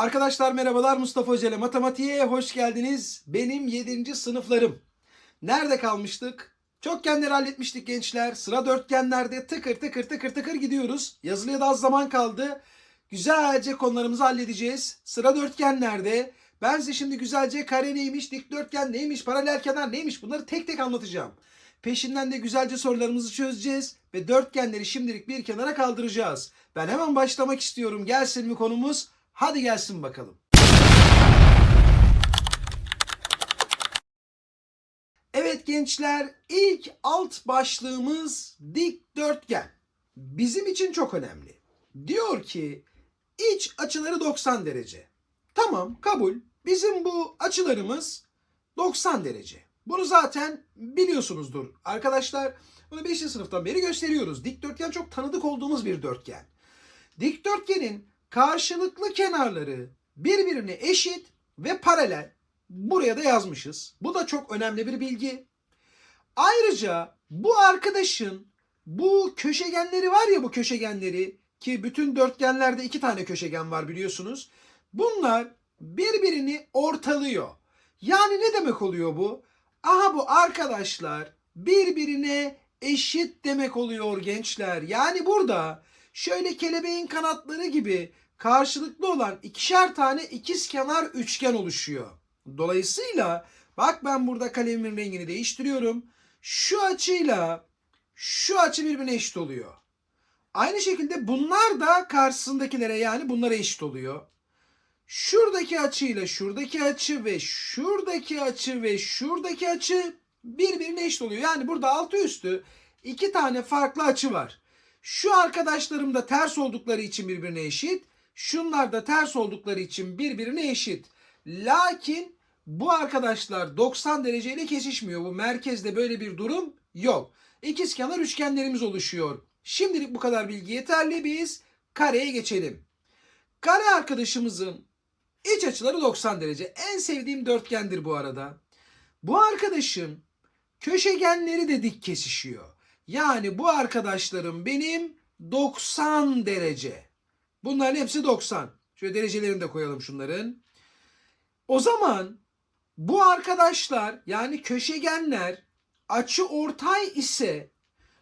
Arkadaşlar merhabalar Mustafa Hoca ile matematiğe hoş geldiniz. Benim 7. sınıflarım. Nerede kalmıştık? Çokgenleri halletmiştik gençler. Sıra dörtgenlerde tıkır tıkır tıkır tıkır gidiyoruz. Yazılıya da az zaman kaldı. Güzelce konularımızı halledeceğiz. Sıra dörtgenlerde. Ben size şimdi güzelce kare neymiş, dikdörtgen neymiş, paralel kenar neymiş bunları tek tek anlatacağım. Peşinden de güzelce sorularımızı çözeceğiz ve dörtgenleri şimdilik bir kenara kaldıracağız. Ben hemen başlamak istiyorum. Gelsin mi konumuz? Hadi gelsin bakalım. Evet gençler, ilk alt başlığımız dikdörtgen. Bizim için çok önemli. Diyor ki iç açıları 90 derece. Tamam, kabul. Bizim bu açılarımız 90 derece. Bunu zaten biliyorsunuzdur arkadaşlar. Bunu 5. sınıftan beri gösteriyoruz. Dikdörtgen çok tanıdık olduğumuz bir dörtgen. Dikdörtgenin karşılıklı kenarları birbirine eşit ve paralel. Buraya da yazmışız. Bu da çok önemli bir bilgi. Ayrıca bu arkadaşın bu köşegenleri var ya bu köşegenleri ki bütün dörtgenlerde iki tane köşegen var biliyorsunuz. Bunlar birbirini ortalıyor. Yani ne demek oluyor bu? Aha bu arkadaşlar birbirine eşit demek oluyor gençler. Yani burada şöyle kelebeğin kanatları gibi karşılıklı olan ikişer tane ikizkenar üçgen oluşuyor. Dolayısıyla bak ben burada kalemimin rengini değiştiriyorum. Şu açıyla şu açı birbirine eşit oluyor. Aynı şekilde bunlar da karşısındakilere yani bunlara eşit oluyor. Şuradaki açıyla şuradaki açı ve şuradaki açı ve şuradaki açı birbirine eşit oluyor. Yani burada altı üstü iki tane farklı açı var. Şu arkadaşlarım da ters oldukları için birbirine eşit. Şunlar da ters oldukları için birbirine eşit. Lakin bu arkadaşlar 90 dereceyle kesişmiyor. Bu merkezde böyle bir durum yok. İkizkenar üçgenlerimiz oluşuyor. Şimdilik bu kadar bilgi yeterli. Biz kareye geçelim. Kare arkadaşımızın iç açıları 90 derece. En sevdiğim dörtgendir bu arada. Bu arkadaşın köşegenleri de dik kesişiyor. Yani bu arkadaşlarım benim 90 derece. Bunların hepsi 90. Şöyle derecelerini de koyalım şunların. O zaman bu arkadaşlar yani köşegenler açı ortay ise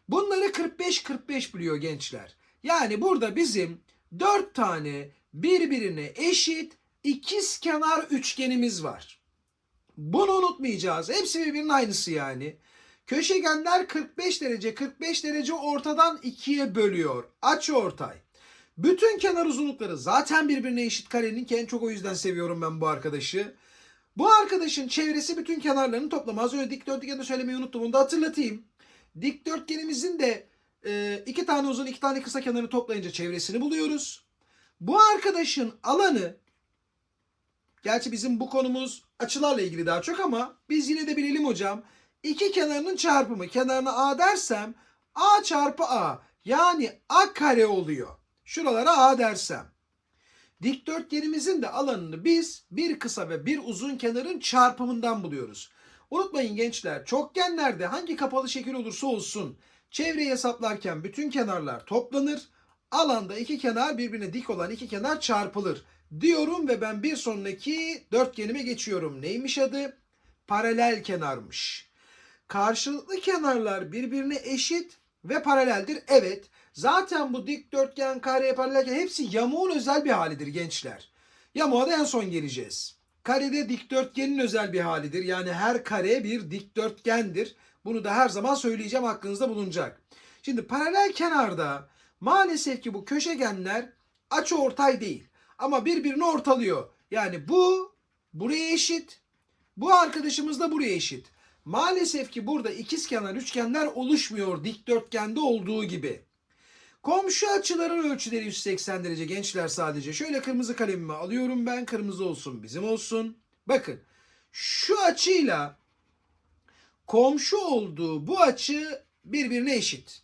bunları 45-45 biliyor gençler. Yani burada bizim 4 tane birbirine eşit ikiz kenar üçgenimiz var. Bunu unutmayacağız. Hepsi birbirinin aynısı yani. Köşegenler 45 derece 45 derece ortadan ikiye bölüyor. Açı ortay. Bütün kenar uzunlukları zaten birbirine eşit karenin ki en çok o yüzden seviyorum ben bu arkadaşı. Bu arkadaşın çevresi bütün kenarlarının toplamı. Az önce dikdörtgende söylemeyi unuttum. Onu da hatırlatayım. Dikdörtgenimizin de e, iki tane uzun iki tane kısa kenarını toplayınca çevresini buluyoruz. Bu arkadaşın alanı gerçi bizim bu konumuz açılarla ilgili daha çok ama biz yine de bilelim hocam. İki kenarının çarpımı. Kenarına A dersem A çarpı A. Yani A kare oluyor. Şuralara A dersem. Dikdörtgenimizin de alanını biz bir kısa ve bir uzun kenarın çarpımından buluyoruz. Unutmayın gençler çokgenlerde hangi kapalı şekil olursa olsun çevreyi hesaplarken bütün kenarlar toplanır. Alanda iki kenar birbirine dik olan iki kenar çarpılır diyorum ve ben bir sonraki dörtgenime geçiyorum. Neymiş adı? Paralel kenarmış. Karşılıklı kenarlar birbirine eşit ve paraleldir. Evet. Zaten bu dikdörtgen, kare, paralelken hepsi yamuğun özel bir halidir gençler. Yamuğa da en son geleceğiz. Karede dikdörtgenin özel bir halidir. Yani her kare bir dikdörtgendir. Bunu da her zaman söyleyeceğim aklınızda bulunacak. Şimdi paralel kenarda maalesef ki bu köşegenler açı ortay değil. Ama birbirini ortalıyor. Yani bu buraya eşit. Bu arkadaşımız da buraya eşit. Maalesef ki burada ikizkenar üçgenler oluşmuyor dikdörtgende olduğu gibi. Komşu açıların ölçüleri 180 derece gençler sadece. Şöyle kırmızı kalemimi alıyorum ben. Kırmızı olsun bizim olsun. Bakın şu açıyla komşu olduğu bu açı birbirine eşit.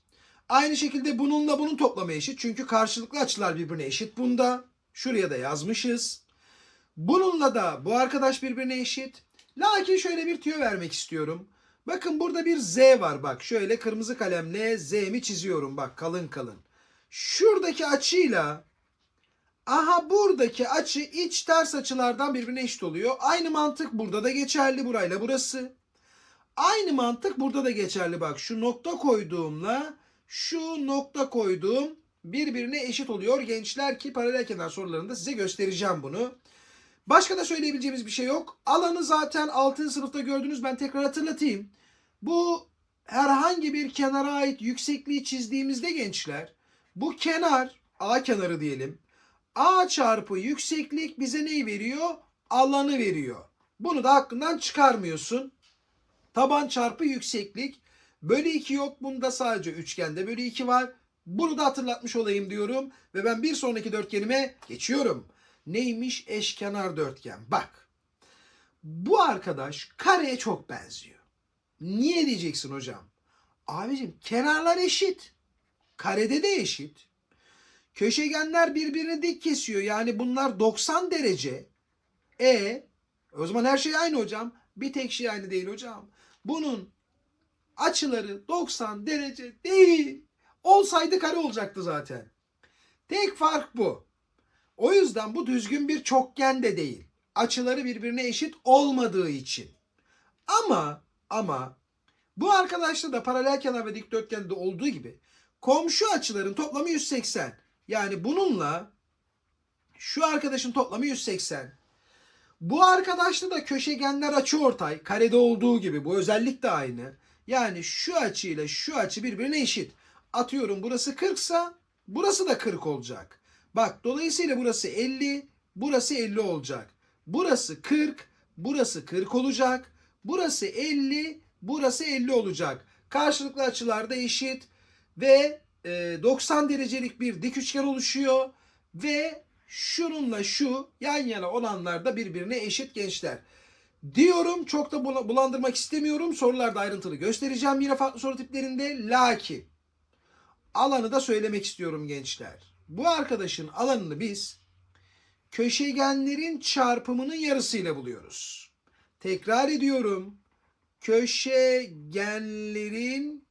Aynı şekilde bununla bunun toplamı eşit. Çünkü karşılıklı açılar birbirine eşit bunda. Şuraya da yazmışız. Bununla da bu arkadaş birbirine eşit. Lakin şöyle bir tüyo vermek istiyorum. Bakın burada bir Z var bak. Şöyle kırmızı kalemle Z'mi çiziyorum bak kalın kalın. Şuradaki açıyla Aha buradaki açı iç ters açılardan birbirine eşit oluyor. Aynı mantık burada da geçerli burayla burası. Aynı mantık burada da geçerli bak. Şu nokta koyduğumla şu nokta koyduğum birbirine eşit oluyor gençler ki paralel kenar sorularında size göstereceğim bunu. Başka da söyleyebileceğimiz bir şey yok. Alanı zaten 6. sınıfta gördünüz. Ben tekrar hatırlatayım. Bu herhangi bir kenara ait yüksekliği çizdiğimizde gençler bu kenar A kenarı diyelim. A çarpı yükseklik bize neyi veriyor? Alanı veriyor. Bunu da aklından çıkarmıyorsun. Taban çarpı yükseklik. Bölü 2 yok. Bunda sadece üçgende bölü 2 var. Bunu da hatırlatmış olayım diyorum. Ve ben bir sonraki dörtgenime geçiyorum. Neymiş eşkenar dörtgen? Bak. Bu arkadaş kareye çok benziyor. Niye diyeceksin hocam? Abicim kenarlar eşit. Karede de eşit. Köşegenler birbirini dik kesiyor. Yani bunlar 90 derece. E o zaman her şey aynı hocam. Bir tek şey aynı değil hocam. Bunun açıları 90 derece değil. Olsaydı kare olacaktı zaten. Tek fark bu. O yüzden bu düzgün bir çokgen de değil. Açıları birbirine eşit olmadığı için. Ama ama bu arkadaşta da paralel kenar ve dikdörtgende olduğu gibi komşu açıların toplamı 180. Yani bununla şu arkadaşın toplamı 180. Bu arkadaşta da köşegenler açıortay. Karede olduğu gibi bu özellik de aynı. Yani şu açı ile şu açı birbirine eşit. Atıyorum burası 40 sa burası da 40 olacak. Bak dolayısıyla burası 50, burası 50 olacak. Burası 40, burası 40 olacak. Burası 50, burası 50 olacak. Karşılıklı açılar da eşit ve e, 90 derecelik bir dik üçgen oluşuyor ve şununla şu yan yana olanlar da birbirine eşit gençler. Diyorum çok da bula- bulandırmak istemiyorum. Sorularda ayrıntılı göstereceğim yine farklı soru tiplerinde. Lakin alanı da söylemek istiyorum gençler. Bu arkadaşın alanını biz köşegenlerin çarpımının yarısıyla buluyoruz. Tekrar ediyorum. Köşegenlerin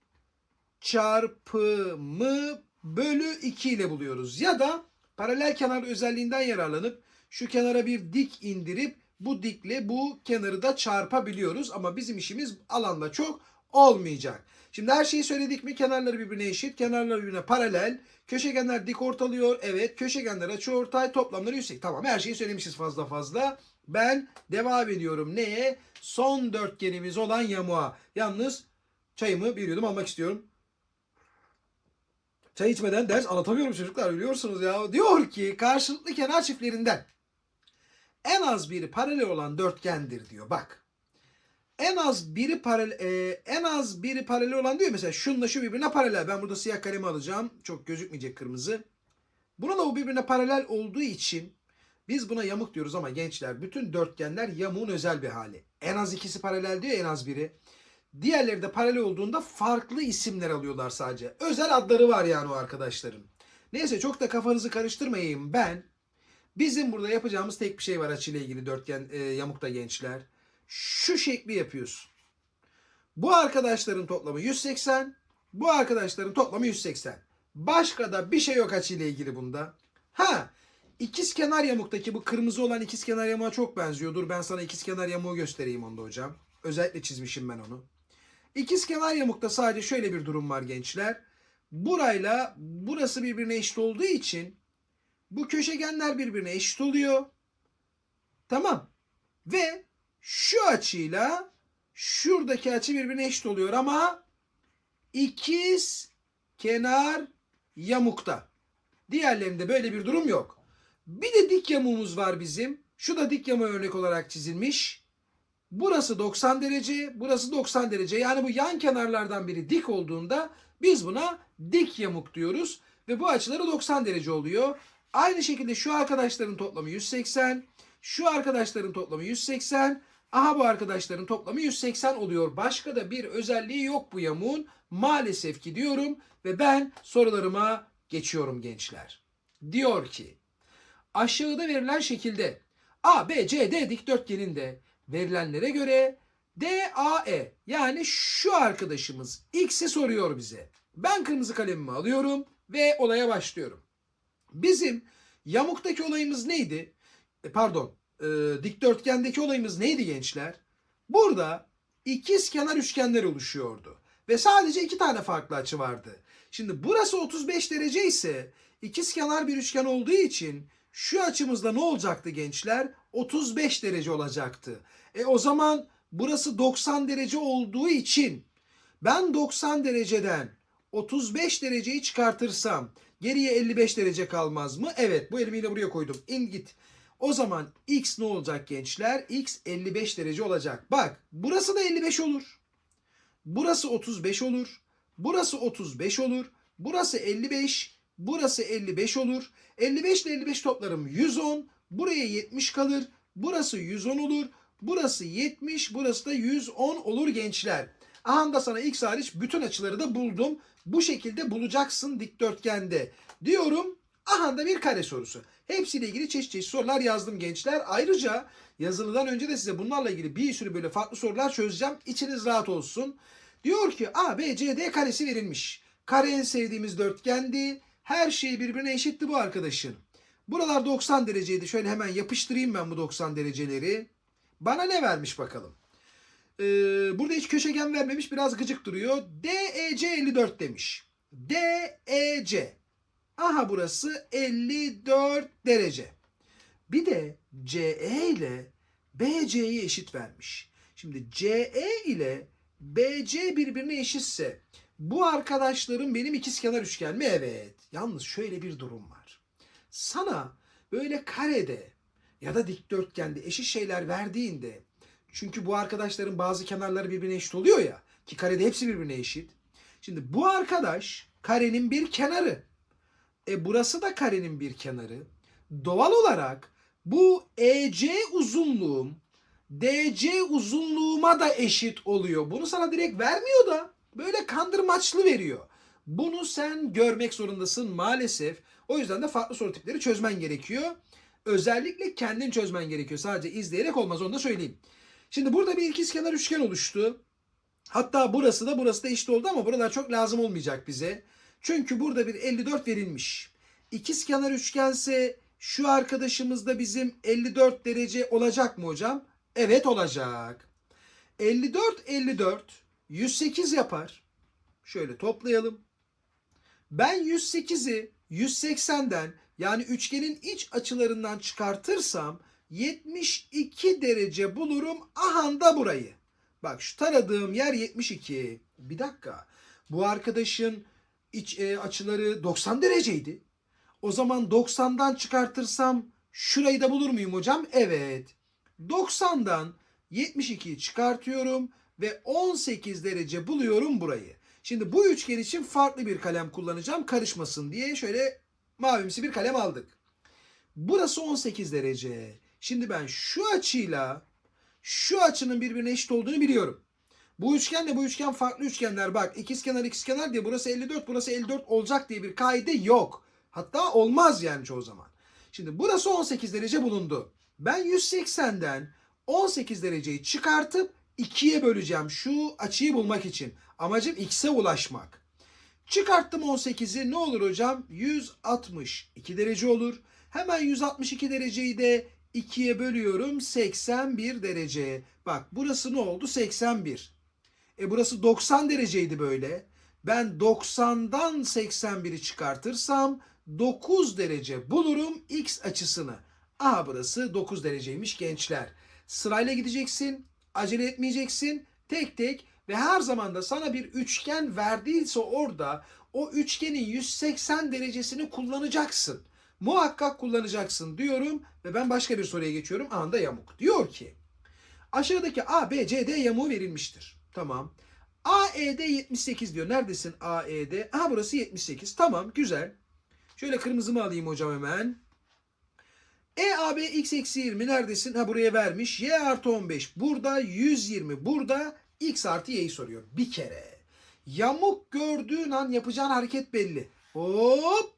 çarpımı bölü 2 ile buluyoruz. Ya da paralel kenar özelliğinden yararlanıp şu kenara bir dik indirip bu dikle bu kenarı da çarpabiliyoruz. Ama bizim işimiz alanla çok olmayacak. Şimdi her şeyi söyledik mi? Kenarları birbirine eşit, kenarları birbirine paralel. Köşegenler dik ortalıyor. Evet, köşegenler açıortay, toplamları yüksek. Tamam, her şeyi söylemişiz fazla fazla. Ben devam ediyorum. Neye? Son dörtgenimiz olan yamuğa. Yalnız çayımı bir yudum almak istiyorum. Çay içmeden ders anlatamıyorum çocuklar biliyorsunuz ya. Diyor ki karşılıklı kenar çiftlerinden en az biri paralel olan dörtgendir diyor. Bak. En az biri paralel e, en az biri paralel olan diyor mesela şunla şu birbirine paralel. Ben burada siyah kalemi alacağım. Çok gözükmeyecek kırmızı. Buna da bu birbirine paralel olduğu için biz buna yamuk diyoruz ama gençler bütün dörtgenler yamuğun özel bir hali. En az ikisi paralel diyor en az biri. Diğerleri de paralel olduğunda farklı isimler alıyorlar sadece. Özel adları var yani o arkadaşların. Neyse çok da kafanızı karıştırmayayım ben. Bizim burada yapacağımız tek bir şey var açıyla ilgili dörtgen e, yamukta gençler. Şu şekli yapıyorsun. Bu arkadaşların toplamı 180. Bu arkadaşların toplamı 180. Başka da bir şey yok açıyla ilgili bunda. Ha ikiz kenar yamuktaki bu kırmızı olan ikiz kenar yamuğa çok benziyor. Dur ben sana ikiz kenar yamuğu göstereyim onda hocam. Özellikle çizmişim ben onu. İkiz kenar yamukta sadece şöyle bir durum var gençler. Burayla burası birbirine eşit olduğu için bu köşegenler birbirine eşit oluyor. Tamam. Ve şu açıyla şuradaki açı birbirine eşit oluyor ama ikiz kenar yamukta. Diğerlerinde böyle bir durum yok. Bir de dik yamuğumuz var bizim. Şu da dik yamuğa örnek olarak çizilmiş. Burası 90 derece, burası 90 derece. Yani bu yan kenarlardan biri dik olduğunda biz buna dik yamuk diyoruz. Ve bu açıları 90 derece oluyor. Aynı şekilde şu arkadaşların toplamı 180. Şu arkadaşların toplamı 180. Aha bu arkadaşların toplamı 180 oluyor. Başka da bir özelliği yok bu yamuğun. Maalesef ki diyorum ve ben sorularıma geçiyorum gençler. Diyor ki aşağıda verilen şekilde A, B, C, D dikdörtgeninde verilenlere göre DAE yani şu arkadaşımız X'i soruyor bize. Ben kırmızı kalemimi alıyorum ve olaya başlıyorum. Bizim Yamuktaki olayımız neydi? E, pardon. E, dikdörtgendeki olayımız neydi gençler? Burada ikiz kenar üçgenler oluşuyordu. Ve sadece iki tane farklı açı vardı. Şimdi burası 35 derece ise ikiz kenar bir üçgen olduğu için şu açımızda ne olacaktı gençler? 35 derece olacaktı. E o zaman burası 90 derece olduğu için ben 90 dereceden 35 dereceyi çıkartırsam geriye 55 derece kalmaz mı? Evet bu elimi yine buraya koydum. İn git. O zaman x ne olacak gençler? x 55 derece olacak. Bak burası da 55 olur. Burası 35 olur. Burası 35 olur. Burası 55. Burası 55 olur. 55 ile 55 toplarım 110. Buraya 70 kalır. Burası 110 olur. Burası 70. Burası da 110 olur gençler. Aha da sana x hariç bütün açıları da buldum. Bu şekilde bulacaksın dikdörtgende. Diyorum. Aha da bir kare sorusu. Hepsiyle ilgili çeşit çeşit sorular yazdım gençler. Ayrıca yazılıdan önce de size bunlarla ilgili bir sürü böyle farklı sorular çözeceğim. İçiniz rahat olsun. Diyor ki A, B, C, D karesi verilmiş. Kare en sevdiğimiz dörtgendi. Her şey birbirine eşitti bu arkadaşın. Buralar 90 dereceydi. Şöyle hemen yapıştırayım ben bu 90 dereceleri. Bana ne vermiş bakalım. Ee, burada hiç köşegen vermemiş. Biraz gıcık duruyor. DEC 54 demiş. DEC. Aha burası 54 derece. Bir de CE ile BC'yi eşit vermiş. Şimdi CE ile BC birbirine eşitse bu arkadaşlarım benim ikizkenar üçgen mi? Evet. Yalnız şöyle bir durum var. Sana böyle karede ya da dikdörtgende eşit şeyler verdiğinde çünkü bu arkadaşların bazı kenarları birbirine eşit oluyor ya ki karede hepsi birbirine eşit. Şimdi bu arkadaş karenin bir kenarı. E burası da karenin bir kenarı. Doğal olarak bu EC uzunluğum DC uzunluğuma da eşit oluyor. Bunu sana direkt vermiyor da böyle kandırmaçlı veriyor. Bunu sen görmek zorundasın maalesef. O yüzden de farklı soru tipleri çözmen gerekiyor. Özellikle kendin çözmen gerekiyor. Sadece izleyerek olmaz onu da söyleyeyim. Şimdi burada bir ikizkenar üçgen oluştu. Hatta burası da burası da eşit oldu ama buralar çok lazım olmayacak bize. Çünkü burada bir 54 verilmiş. İkizkenar üçgense şu arkadaşımız da bizim 54 derece olacak mı hocam? Evet olacak. 54 54 108 yapar. Şöyle toplayalım. Ben 108'i 180'den yani üçgenin iç açılarından çıkartırsam 72 derece bulurum. Aha da burayı. Bak şu taradığım yer 72. Bir dakika. Bu arkadaşın iç e, açıları 90 dereceydi. O zaman 90'dan çıkartırsam şurayı da bulur muyum hocam? Evet. 90'dan 72'yi çıkartıyorum ve 18 derece buluyorum burayı. Şimdi bu üçgen için farklı bir kalem kullanacağım karışmasın diye şöyle mavimsi bir kalem aldık. Burası 18 derece. Şimdi ben şu açıyla şu açının birbirine eşit olduğunu biliyorum. Bu üçgenle bu üçgen farklı üçgenler. Bak ikizkenar ikizkenar diye burası 54 burası 54 olacak diye bir kaide yok. Hatta olmaz yani çoğu zaman. Şimdi burası 18 derece bulundu. Ben 180'den 18 dereceyi çıkartıp 2'ye böleceğim şu açıyı bulmak için. Amacım x'e ulaşmak. Çıkarttım 18'i ne olur hocam? 162 derece olur. Hemen 162 dereceyi de 2'ye bölüyorum 81 derece. Bak burası ne oldu? 81. E burası 90 dereceydi böyle. Ben 90'dan 81'i çıkartırsam 9 derece bulurum x açısını. Aha burası 9 dereceymiş gençler. Sırayla gideceksin, acele etmeyeceksin. Tek tek ve her zaman da sana bir üçgen verdiyse orada o üçgenin 180 derecesini kullanacaksın. Muhakkak kullanacaksın diyorum ve ben başka bir soruya geçiyorum. Anda yamuk. Diyor ki aşağıdaki A, B, C, D yamuğu verilmiştir. Tamam. AED 78 diyor. Neredesin AED? Aha burası 78. Tamam güzel. Şöyle kırmızımı alayım hocam hemen. EAB x eksi 20 neredesin? Ha buraya vermiş. Y artı 15. Burada 120. Burada x artı y'yi soruyor. Bir kere. Yamuk gördüğün an yapacağın hareket belli. Hop.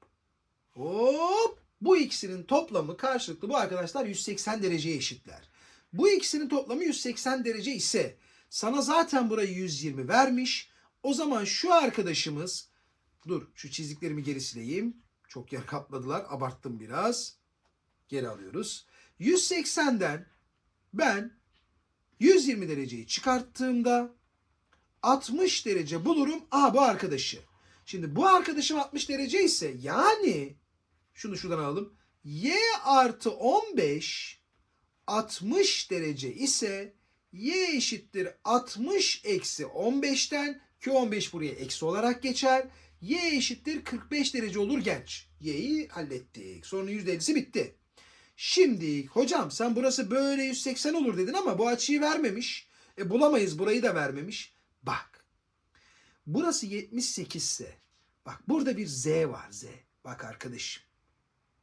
Hop. Bu ikisinin toplamı karşılıklı bu arkadaşlar 180 dereceye eşitler. Bu ikisinin toplamı 180 derece ise sana zaten burayı 120 vermiş. O zaman şu arkadaşımız dur şu çizdiklerimi geri sileyim. Çok yer kapladılar. Abarttım biraz. Geri alıyoruz. 180'den ben 120 dereceyi çıkarttığımda 60 derece bulurum. Aa bu arkadaşı. Şimdi bu arkadaşım 60 derece ise yani şunu şuradan alalım. Y artı 15 60 derece ise y eşittir 60 eksi 15'ten ki 15 buraya eksi olarak geçer. Y eşittir 45 derece olur genç. Y'yi hallettik. Sorunun %50'si bitti. Şimdi hocam sen burası böyle 180 olur dedin ama bu açıyı vermemiş. E bulamayız burayı da vermemiş. Bak. Burası 78 ise bak burada bir Z var Z. Bak arkadaşım.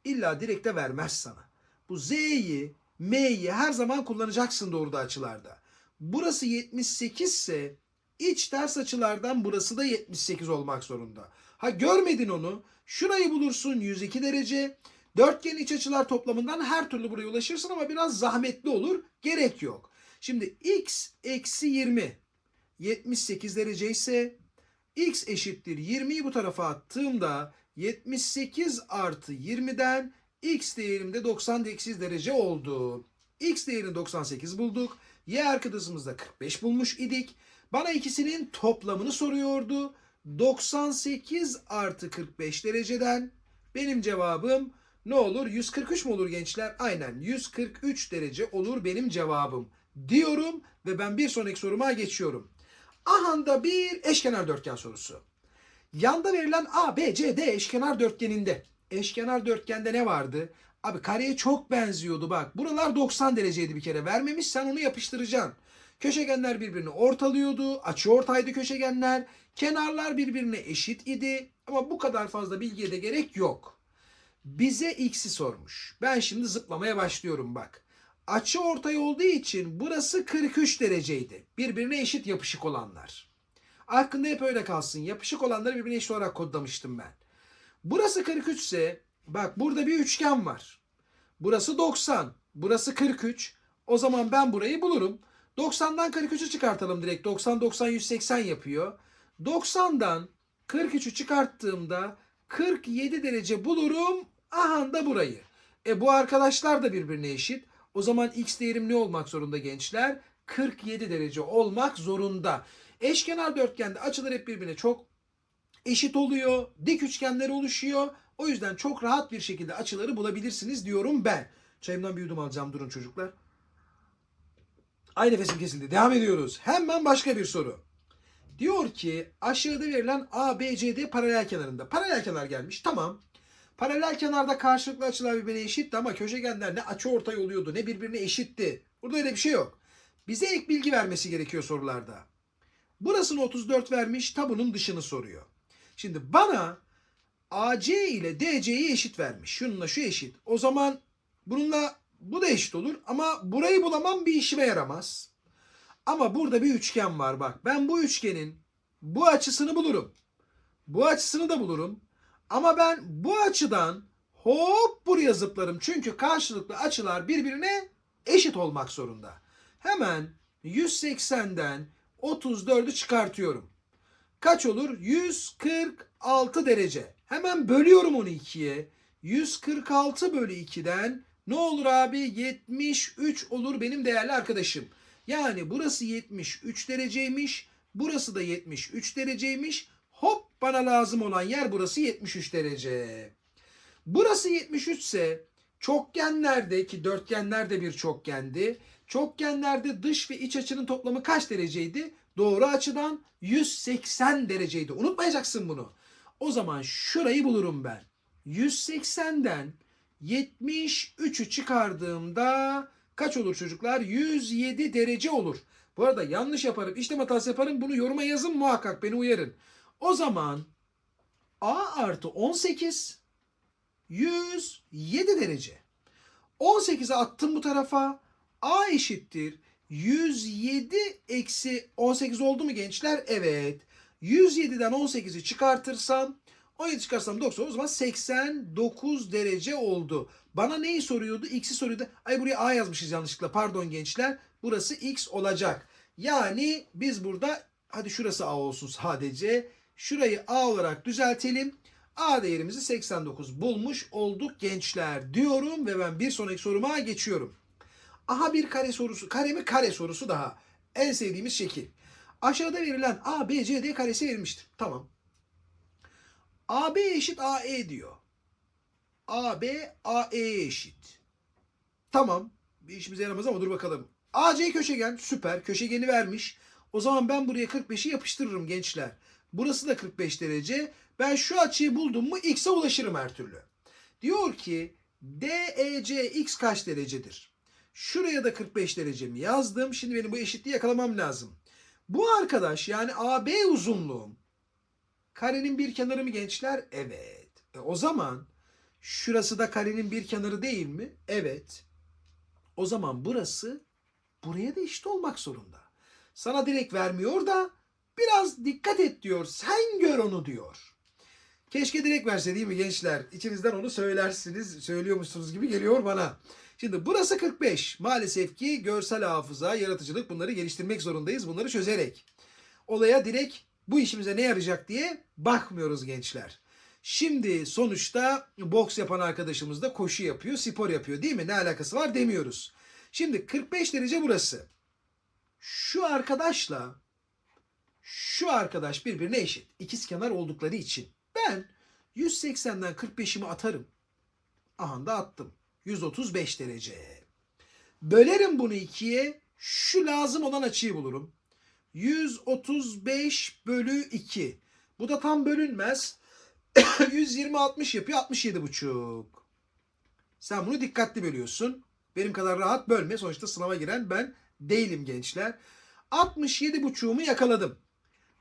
İlla direkt de vermez sana. Bu Z'yi M'yi her zaman kullanacaksın doğruda açılarda. Burası 78 ise iç ters açılardan burası da 78 olmak zorunda. Ha görmedin onu. Şurayı bulursun 102 derece. Dörtgen iç açılar toplamından her türlü buraya ulaşırsın ama biraz zahmetli olur. Gerek yok. Şimdi x eksi 20 78 derece ise x eşittir 20'yi bu tarafa attığımda 78 artı 20'den x değerim de 98 derece oldu. x değerini 98 bulduk. Y arkadaşımız da 45 bulmuş idik. Bana ikisinin toplamını soruyordu. 98 artı 45 dereceden benim cevabım ne olur? 143 mu olur gençler? Aynen 143 derece olur benim cevabım diyorum ve ben bir sonraki soruma geçiyorum. Ahanda bir eşkenar dörtgen sorusu. Yanda verilen A, B, C, D eşkenar dörtgeninde. Eşkenar dörtgende ne vardı? Abi kareye çok benziyordu bak. Buralar 90 dereceydi bir kere. Vermemiş sen onu yapıştıracaksın. Köşegenler birbirini ortalıyordu. Açı ortaydı köşegenler. Kenarlar birbirine eşit idi. Ama bu kadar fazla bilgiye de gerek yok. Bize x'i sormuş. Ben şimdi zıplamaya başlıyorum bak. Açı ortay olduğu için burası 43 dereceydi. Birbirine eşit yapışık olanlar. Aklında hep öyle kalsın. Yapışık olanları birbirine eşit olarak kodlamıştım ben. Burası 43 ise bak burada bir üçgen var. Burası 90. Burası 43. O zaman ben burayı bulurum. 90'dan 43'ü çıkartalım direkt. 90 90 180 yapıyor. 90'dan 43'ü çıkarttığımda 47 derece bulurum. Aha da burayı. E bu arkadaşlar da birbirine eşit. O zaman x değerim ne olmak zorunda gençler? 47 derece olmak zorunda. Eşkenar dörtgende açılar hep birbirine çok eşit oluyor. Dik üçgenler oluşuyor. O yüzden çok rahat bir şekilde açıları bulabilirsiniz diyorum ben. Çayımdan bir yudum alacağım durun çocuklar. Ay nefesim kesildi. Devam ediyoruz. Hemen başka bir soru. Diyor ki aşağıda verilen A, B, C, D paralel kenarında. Paralel kenar gelmiş. Tamam. Paralel kenarda karşılıklı açılar birbirine eşitti ama köşegenler ne açı ortay oluyordu ne birbirine eşitti. Burada öyle bir şey yok. Bize ek bilgi vermesi gerekiyor sorularda. Burasını 34 vermiş, tabunun dışını soruyor. Şimdi bana AC ile DC'yi eşit vermiş. Şununla şu eşit. O zaman bununla bu da eşit olur ama burayı bulamam bir işime yaramaz. Ama burada bir üçgen var bak. Ben bu üçgenin bu açısını bulurum. Bu açısını da bulurum. Ama ben bu açıdan hop buraya zıplarım. Çünkü karşılıklı açılar birbirine eşit olmak zorunda. Hemen 180'den 34'ü çıkartıyorum. Kaç olur? 146 derece. Hemen bölüyorum onu ikiye. 146 bölü 2'den ne olur abi? 73 olur benim değerli arkadaşım. Yani burası 73 dereceymiş. Burası da 73 dereceymiş. Hop bana lazım olan yer burası 73 derece. Burası 73 ise çokgenlerde ki dörtgenler de bir çokgendi. Çokgenlerde dış ve iç açının toplamı kaç dereceydi? Doğru açıdan 180 dereceydi. Unutmayacaksın bunu. O zaman şurayı bulurum ben. 180'den 73'ü çıkardığımda kaç olur çocuklar? 107 derece olur. Bu arada yanlış yaparım, işlem hatası yaparım. Bunu yoruma yazın muhakkak beni uyarın. O zaman A artı 18 107 derece. 18'i attım bu tarafa. A eşittir. 107 eksi 18 oldu mu gençler? Evet. 107'den 18'i çıkartırsam 17 çıkarsam 90 o zaman 89 derece oldu. Bana neyi soruyordu? X'i soruyordu. Ay buraya A yazmışız yanlışlıkla. Pardon gençler. Burası X olacak. Yani biz burada hadi şurası A olsun sadece. Şurayı A olarak düzeltelim. A değerimizi 89 bulmuş olduk gençler diyorum ve ben bir sonraki soruma geçiyorum. Aha bir kare sorusu, kare mi kare sorusu daha. En sevdiğimiz şekil. Aşağıda verilen A, B, C, D karesi verilmiştir. Tamam. AB eşit AE diyor. AB AE'ye eşit. Tamam. Bir işimize yaramaz ama dur bakalım. AC köşegen süper. Köşegeni vermiş. O zaman ben buraya 45'i yapıştırırım gençler. Burası da 45 derece. Ben şu açıyı buldum mu x'e ulaşırım her türlü. Diyor ki DEC x kaç derecedir? Şuraya da 45 derecemi yazdım. Şimdi benim bu eşitliği yakalamam lazım. Bu arkadaş yani AB uzunluğum. Karenin bir kenarı mı gençler? Evet. E o zaman şurası da karenin bir kenarı değil mi? Evet. O zaman burası buraya da eşit olmak zorunda. Sana direkt vermiyor da biraz dikkat et diyor. Sen gör onu diyor. Keşke direkt verse değil mi gençler? İçinizden onu söylersiniz, söylüyormuşsunuz gibi geliyor bana. Şimdi burası 45. Maalesef ki görsel hafıza, yaratıcılık bunları geliştirmek zorundayız. Bunları çözerek. Olaya direkt bu işimize ne yarayacak diye bakmıyoruz gençler. Şimdi sonuçta boks yapan arkadaşımız da koşu yapıyor, spor yapıyor değil mi? Ne alakası var demiyoruz. Şimdi 45 derece burası. Şu arkadaşla şu arkadaş birbirine eşit. İkiz kenar oldukları için. Ben 180'den 45'imi atarım. Aha da attım. 135 derece. Bölerim bunu ikiye. Şu lazım olan açıyı bulurum. 135 bölü 2. Bu da tam bölünmez. 120 60 yapıyor 67 buçuk. Sen bunu dikkatli bölüyorsun. Benim kadar rahat bölme. Sonuçta sınava giren ben değilim gençler. 67 buçuğumu yakaladım.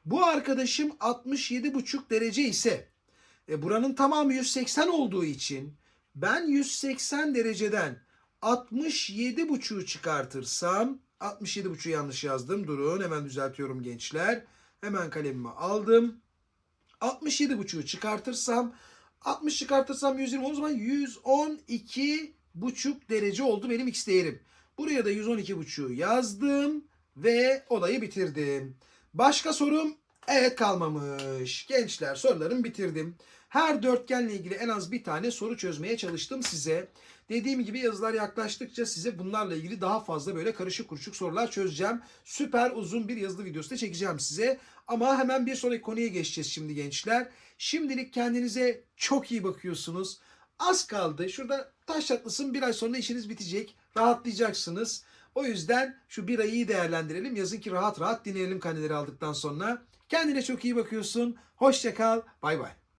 Bu arkadaşım 67 buçuk derece ise e, buranın tamamı 180 olduğu için ben 180 dereceden 67 buçuğu çıkartırsam 67 buçuğu yanlış yazdım. Durun hemen düzeltiyorum gençler. Hemen kalemimi aldım. 67 buçuğu çıkartırsam 60 çıkartırsam 120 o zaman 112 buçuk derece oldu benim x değerim. Buraya da 112 buçuğu yazdım ve olayı bitirdim. Başka sorum evet kalmamış. Gençler sorularımı bitirdim. Her dörtgenle ilgili en az bir tane soru çözmeye çalıştım size. Dediğim gibi yazılar yaklaştıkça size bunlarla ilgili daha fazla böyle karışık kuruşuk sorular çözeceğim. Süper uzun bir yazılı videosu da çekeceğim size. Ama hemen bir sonraki konuya geçeceğiz şimdi gençler. Şimdilik kendinize çok iyi bakıyorsunuz. Az kaldı. Şurada taş çatlasın bir ay sonra işiniz bitecek. Rahatlayacaksınız. O yüzden şu bir ayı iyi değerlendirelim. Yazın ki rahat rahat dinleyelim karneleri aldıktan sonra. Kendine çok iyi bakıyorsun. Hoşça kal. Bay bay.